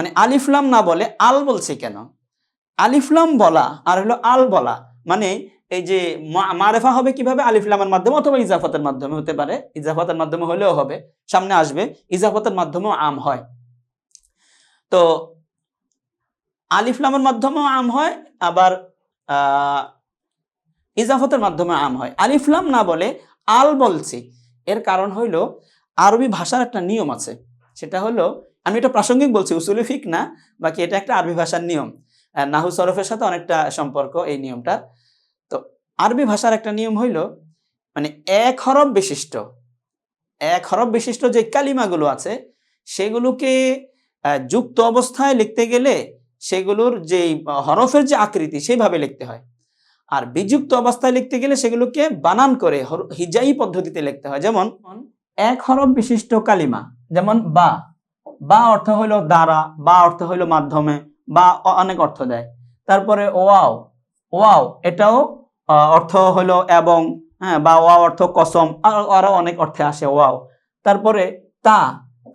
মানে আলিফলাম না বলে আল বলছে কেন? আলিফলাম বলা আর হলো আল বলা মানে এই যে মারেফা হবে কীভাবে? আলিফলামের মাধ্যমে অথবা ইজাফতের মাধ্যমে হতে পারে। ইজাফতের মাধ্যমে হলেও হবে। সামনে আসবে। ইজাফতের মাধ্যমেও আম হয়। তো আলিফলামের মাধ্যমেও আম হয়, আবার ইজাফতের মাধ্যমে আম হয়। আলিফলাম না বলে আল বলছি। এর কারণ হইল আরবি ভাষার একটা নিয়ম আছে। সেটা হলো আমি এটা প্রাসঙ্গিক বলছি, উসুলি ফিক না, বাকি এটা একটা আরবি ভাষার নিয়ম। নাহু সরফের সাথে অনেকটা সম্পর্ক এই নিয়মটা তো আরবি ভাষার একটা নিয়ম হইল মানে এক হরফ বিশিষ্ট, এক হরফ বিশিষ্ট যে কালিমাগুলো আছে, সেগুলোকে যুক্ত অবস্থায় লিখতে গেলে সেগুলোর যে হরফের যে আকৃতি সেইভাবে লিখতে হয়। আর বিযুক্ত অবস্থায় লিখতে গেলে সেগুলোকে বানান করে হিজাই পদ্ধতিতে লিখতে হয়। যেমন, এক হরফ বিশিষ্ট কালিমা, যেমন বা। বা অর্থ হলো দ্বারা, বা অর্থ হলো মাধ্যমে, বা অনেক অর্থ দেয়। তারপরে ওয়াও ওয়াও এটাও অর্থ হলো এবং হ্যাঁ বা ওয়াও অর্থ কসম আর আরও অনেক অর্থে আসে ওয়াও। তারপরে তা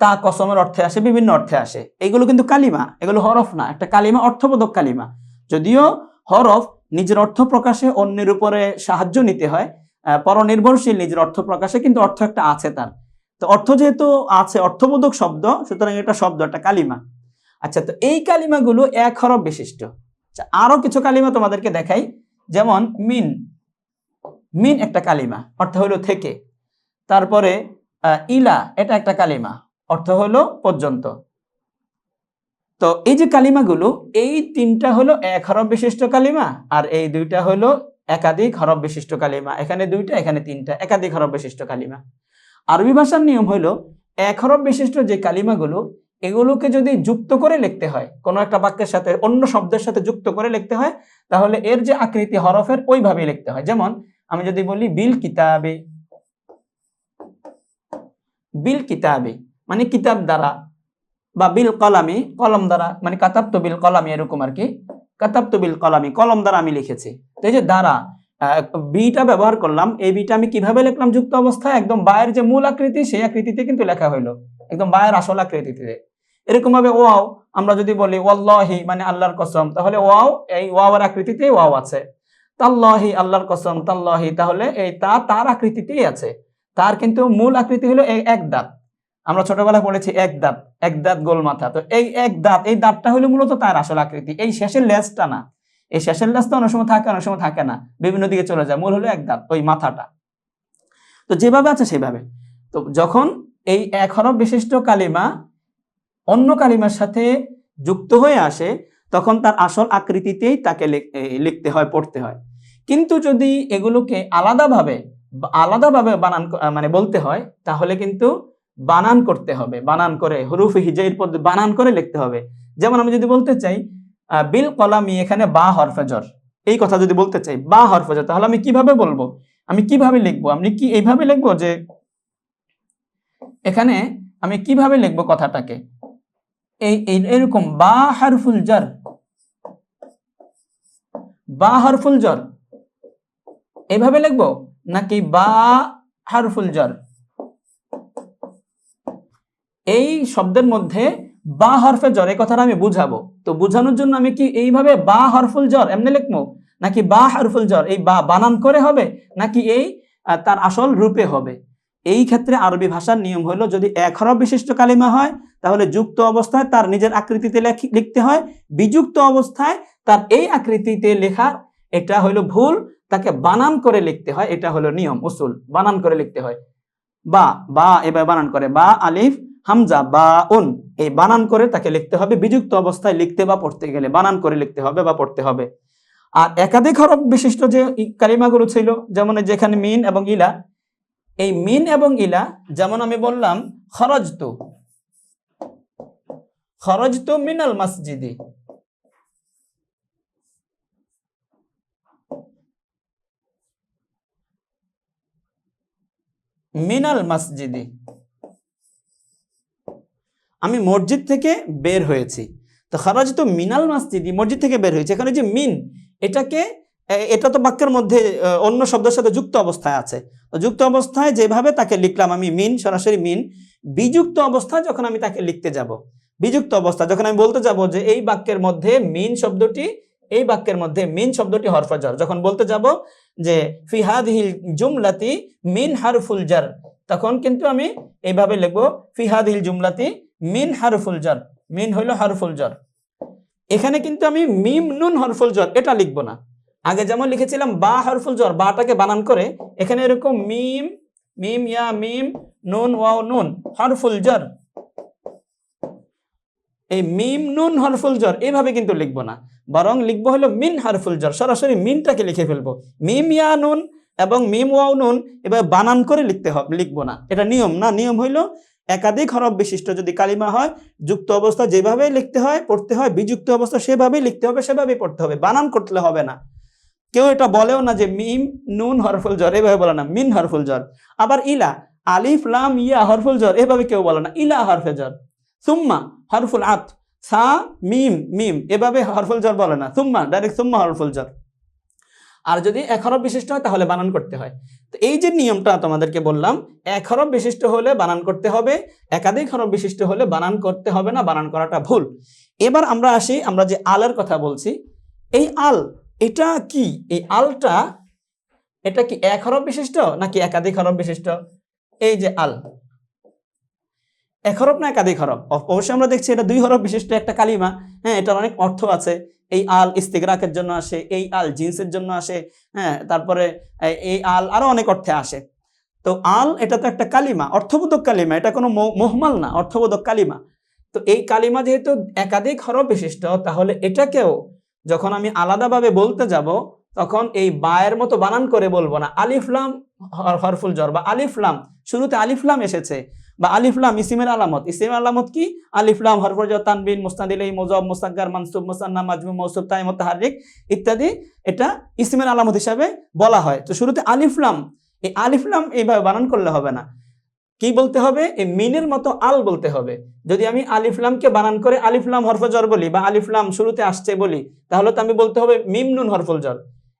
তা কসমের অর্থে আসে, বিভিন্ন অর্থে আসে। এগুলো কিন্তু কালিমা, এগুলো হরফ না, একটা কালিমা, অর্থবোধক কালিমা। যদিও হরফ নিজের অর্থ প্রকাশে অন্যের উপরে সাহায্য নিতে হয় পরনির্ভরশীল নিজের অর্থ প্রকাশে, কিন্তু অর্থ একটা আছে তার। তো অর্থ যেহেতু আছে অর্থবোধক শব্দ সুতরাং এটা শব্দ একটা কালিমা। আচ্ছা তো এই কালিমাগুলো এক হরফ বিশিষ্ট। আচ্ছা, আরও কিছু কালিমা তোমাদেরকে দেখাই। যেমন মিন। মিন একটা কালিমা অর্থ হলো থেকে। তারপরে ইলা এটা একটা কালিমা অর্থ হলো পর্যন্ত। তো এই যে কালিমাগুলো এই তিনটা হলো এক হরফ বিশিষ্ট কালিমা আর এই দুইটা হলো একাধিক হরফ বিশিষ্ট কালিমা। এখানে দুইটা এখানে তিনটা একাধিক হরফ বিশিষ্ট কালিমা। আরবি ভাষার নিয়ম হলো এক হরফ বিশিষ্ট যে কালিমাগুলো, এগুলোকে যদি যুক্ত করে লিখতে হয়, কোনো একটা বাক্যের সাথে অন্য শব্দের সাথে যুক্ত করে লিখতে হয়, তাহলে এর যে আকৃতি হরফের ওইভাবে লিখতে হয়। যেমন, আমি যদি বলি, বিল কিতাবে। বিল কিতাবে মানে কিতাব দ্বারা, বা বিল কলামি, কলম দ্বারা মানে কাতাব তো বিল কলামি এরকম আর কি কাতাব তো বিল কলামি, কলম দ্বারা আমি লিখেছি। তো এই যে দ্বারা বিটা ব্যবহার করলাম, এই বিটা আমি কীভাবে লিখলাম যুক্ত অবস্থায়? একদম বায়ের যে মূল আকৃতি, সেই আকৃতিতে কিন্তু লেখা হইল। একদম বায়ের আসল আকৃতিতে। এরকম ভাবে ওয়াও, আমরা যদি বলি ওয়াল্লাহি মানে আল্লাহর কসম, তাহলে ওয়াও, এই ওয়াওয়ার আকৃতিতেই ওয়াও আছে। তাল্লাহি, আল্লাহর কসম, তাল্লাহি, তাহলে এই তা, তার আকৃতিতেই আছে। তার কিন্তু মূল আকৃতি হলো এই এক দাঁত। আমরা ছোটবেলায় পড়েছি এক দাঁত এক দাঁত গোল মাথা তো এই এক দাঁত, এই দাঁতটা হলো মূলত তার আসল আকৃতি। এই শেষের লেজটা না। এই শেষের লেজটা অনেক সময় থাকে, অনেক সময় থাকে না। বিভিন্ন দিকে চলে যায়। মূল হলো এক দাঁত ওই মাথাটা। তো যেভাবে আছে সেভাবে। তো যখন এই এক হরফ বিশিষ্ট কালিমা অন্য কালিমার সাথে যুক্ত হয়ে আসে, তখন তার আসল আকৃতিতেই তাকে লিখ- লিখতে হয়, পড়তে হয়। কিন্তু যদি এগুলোকে আলাদাভাবে আলাদাভাবে বানান মানে বলতে হয়, তাহলে কিন্তু বানান করতে হবে। বানান করে হরুফ হিজাইর পদ্ধতি বানান করে লিখতে হবে। যেমন আমি যদি বলতে চাই বিল কলামি, এখানে বা হরফেজর এই কথা যদি বলতে চাই, বা হরফেজর তাহলে আমি কীভাবে বলব? আমি কীভাবে লিখব? আমি কি এইভাবে লিখব যে এখানে আমি কীভাবে লিখব কথাটাকে? এই এরকম, বা হারফুল জার। বা হরফুল জর। এইভাবে লিখব? নাকি বা হারফুল জর? এই শব্দের মধ্যে বা হরফে জ্বর, এই কথাটা আমি বুঝাবো। তো বুঝানোর জন্য আমি কি এইভাবে বা হরফুল জ্বর এমনি লিখব? নাকি বা হরফুল জ্বর, এই বা বানান করে হবে? নাকি এই তার আসল রূপে হবে? এই ক্ষেত্রে আরবি ভাষার নিয়ম হলো, যদি এক হরফ বিশিষ্ট কালিমা হয়, তাহলে যুক্ত অবস্থায় তার নিজের আকৃতিতে লেখি- লিখতে হয়। বিযুক্ত অবস্থায় তার এই আকৃতিতে লেখা, এটা হলো ভুল, তাকে বানান করে লিখতে হয়, এটা হলো নিয়ম, উসুল, বানান করে লিখতে হয়। বা বা এবার বানান করে। বা, আলিফ হামজা বা উন এই বানান করে তাকে লিখতে হবে। বিযুক্ত অবস্থায় লিখতে বা পড়তে গেলে বানান করে লিখতে হবে বা পড়তে হবে। আর একাধিক হরফ বিশিষ্ট যে কালিমাগুলো ছিল, যেমন যেখানে মিন এবং ইলা, এই মিন এবং ইলা, যেমন আমি বললাম, খরজতু। খরজতু মিনাল মসজিদি। মিনাল মসজিদি। আমি মসজিদ থেকে বের হয়েছি। তো খারাজ তো মিনাল মসজিদি মসজিদ থেকে বের হয়েছে। এখানে যে মিন, এটাকে এটা তো বাক্যের মধ্যে অন্য শব্দের সাথে যুক্ত অবস্থায় আছে। তো যুক্ত অবস্থায় যেভাবে তাকে লিখলাম আমি, মিন, সরাসরি মিন, বিযুক্ত অবস্থায় যখন আমি তাকে লিখতে যাব। বিযুক্ত অবস্থা, যখন আমি বলতে যাব যে এই বাক্যের মধ্যে মিন শব্দটি, এই বাক্যের মধ্যে মিন শব্দটি হরফাজার যখন বলতে যাব যে ফিহাদ হিল জুমলাতি মিন হারফুল জার, তখন কিন্তু আমি এইভাবে লিখব ফিহাদ হিল জুমলাতি মিন হারফুল জার মিন হইল হারফুল জার এখানে কিন্তু আমি মিম নুন হরফুল জ্বর এটা লিখব না। আগে যেমন লিখেছিলাম বা হরফুল জ্বর বাটাকে বানান করে, এখানে এরকম মিম মিম ইয়া, মিম, নুন, ওয়াও, নুন, হরফুল জ্বর এই মিম নুন হরফুল জ্বর এভাবে কিন্তু লিখব না। বরং লিখব হলো মিন হরফুল জ্বর সরাসরি মিনটাকে লিখে ফেলব। মিম ইয়া, নুন এবং মিম, ওয়াও, নুন এবার বানান করে লিখতে হবে লিখব না। এটা নিয়ম না? নিয়ম হইল একাধিক হরফ বিশিষ্ট যদি কালিমা হয়, যুক্ত অবস্থা যেভাবে লিখতে হয়, পড়তে হয়, বিযুক্ত অবস্থা সেভাবেই লিখতে হবে, সেভাবেই পড়তে হবে, বানান করতে হবে না। কেউ এটা বলেও না যে মিম, নুন, হরফুল, জ্বর, এভাবে বলে না, মিন, হরফুল, জ্বর। আবার ইলা, আলিফ, লাম, ইয়া, হরফুল, জ্বর, এভাবে কেউ বলে না, ইলা, হরফে জ্বর। সুম্মা, হরফুল আত, সা, মিম মিম, এভাবে হরফুল, জ্বর বলে না, সুম্মা, ডাইরেক্ট সুম্মা, হরফুল, জ্বর। আর যদি এক হরফ বিশিষ্ট হয়, তাহলে বানান করতে হয়। তো এই যে নিয়মটা তোমাদেরকে বললাম এক হরফ বিশিষ্ট হলে বানান করতে হবে, একাধিক হরফ বিশিষ্ট হলে বানান করতে হবে না, বানান করাটা ভুল। এবার আমরা আসি, আমরা যে আলের কথা বলছি, এই আল, এটা কি? এই আলটা, এটা কি এক হরফ বিশিষ্ট নাকি একাধিক হরফ বিশিষ্ট? এই যে আল। এক হরফ না একাধিক হরফ? অব- অবশ্যই আমরা দেখছি এটা দুই হরফ বিশিষ্ট একটা কালিমা। হ্যাঁ এটার অনেক অর্থ আছে। এই আল ইস্তিগরাকের জন্য আসে, এই আল জিন্সের জন্য আসে হ্যাঁ তারপরে এই আল আরও অনেক অর্থে আসে। তো আল, এটা তো একটা কালিমা, অর্থবোধক কালিমা, এটা কোনো মোহমাল না, অর্থবোধক কালিমা। তো এই কালিমা যেহেতু একাধিক হরফ বিশিষ্ট, তাহলে এটাকেও যখন আমি আলাদাভাবে বলতে যাব, তখন এই বায়ের মতো বানান করে বলব না। আলিফলাম হরফুল জর বা আলিফলাম, শুরুতে আলিফলাম এসেছে বা আলিফলাম ইসিমের আলামত। ইসিমের আলামত কি? আলিফলাম হরফর তানবিন মুস্তাদিলাই মুজব মুস্তাগার মানসুব, মুসান্না, মাজমু মৌসুব তাই মুতাহারিক ইত্যাদি এটা ইসিমের আলামত হিসাবে বলা হয়। তো শুরুতে আলিফলাম এই আলিফলাম এইভাবে বানান করলে হবে না। কি বলতে হবে? এই মিনের মতো আল বলতে হবে। যদি আমি আলিফলামকে বানান করে আলিফলাম হরফজর বলি বা আলিফলাম শুরুতে আসছে বলি, তাহলে তো আমি বলতে হবে মিম নুন হরফুল জর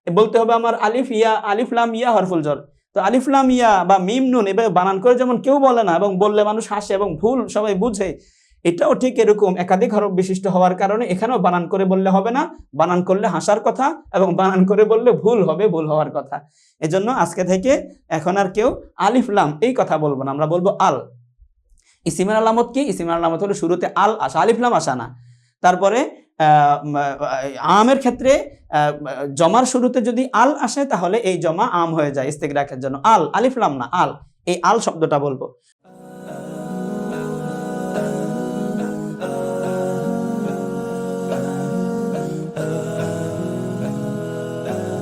বলতে হবে আমার আলিফ ইয়া আলিফলাম ইয়া হরফুল জর তো আলিফলাম ইয়া বা মিম নুন এভাবে বানান করে যেমন কেউ বলে না এবং বললে মানুষ হাসে এবং ভুল সবাই বুঝে, এটাও ঠিক এরকম একাধিক হরফ বিশিষ্ট হওয়ার কারণে এখানেও বানান করে বললে হবে না, বানান করলে হাসার কথা এবং বানান করে বললে ভুল হবে, ভুল হওয়ার কথা। এজন্য আজকে থেকে এখন আর কেউ আলিফলাম এই কথা বলব না, আমরা বলব আল। ইসিমের আলামত কি? ইসিমের আলামত হলো শুরুতে আল আসা আলিফলাম আসা না। তারপরে আমের ক্ষেত্রে জমার শুরুতে যদি আল আসে তাহলে এই জমা আম হয়ে যায় ইস্তেক রাখার জন্য। আল আলিফলাম না, আল। এই আল শব্দটা বলব।